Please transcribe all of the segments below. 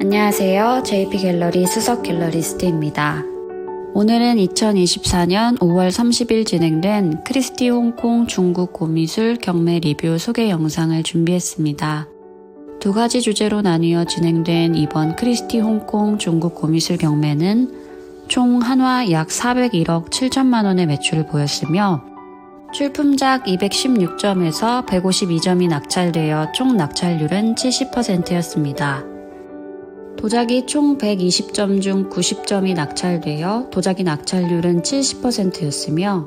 안녕하세요. JP 갤러리 수석 갤러리스트입니다. 오늘은 2024년 5월 30일 진행된 크리스티 홍콩 중국 고미술 경매 리뷰 소개 영상을 준비했습니다. 두 가지 주제로 나뉘어 진행된 이번 크리스티 홍콩 중국 고미술 경매는 총 한화 약 401억 7천만 원의 매출을 보였으며 출품작 216점에서 152점이 낙찰되어 총 낙찰률은 70%였습니다. 도자기 총 120점 중 90점이 낙찰되어 도자기 낙찰률은 70%였으며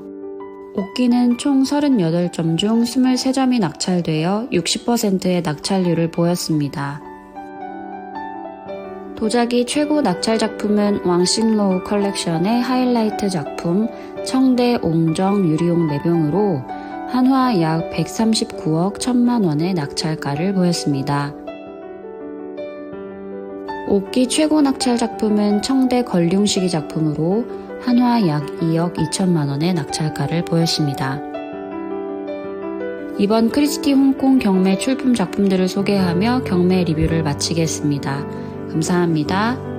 옥기는 총 38점 중 23점이 낙찰되어 60%의 낙찰률을 보였습니다. 도자기 최고 낙찰 작품은 왕싱로우 컬렉션의 하이라이트 작품 청대 옹정 유리용 4병으로 한화 약 139억 1천만 원의 낙찰가를 보였습니다. 옥기 최고 낙찰 작품은 청대 걸륭시기 작품으로 한화 약 2억 2천만 원의 낙찰가를 보였습니다. 이번 크리스티 홍콩 경매 출품 작품들을 소개하며 경매 리뷰를 마치겠습니다. 감사합니다.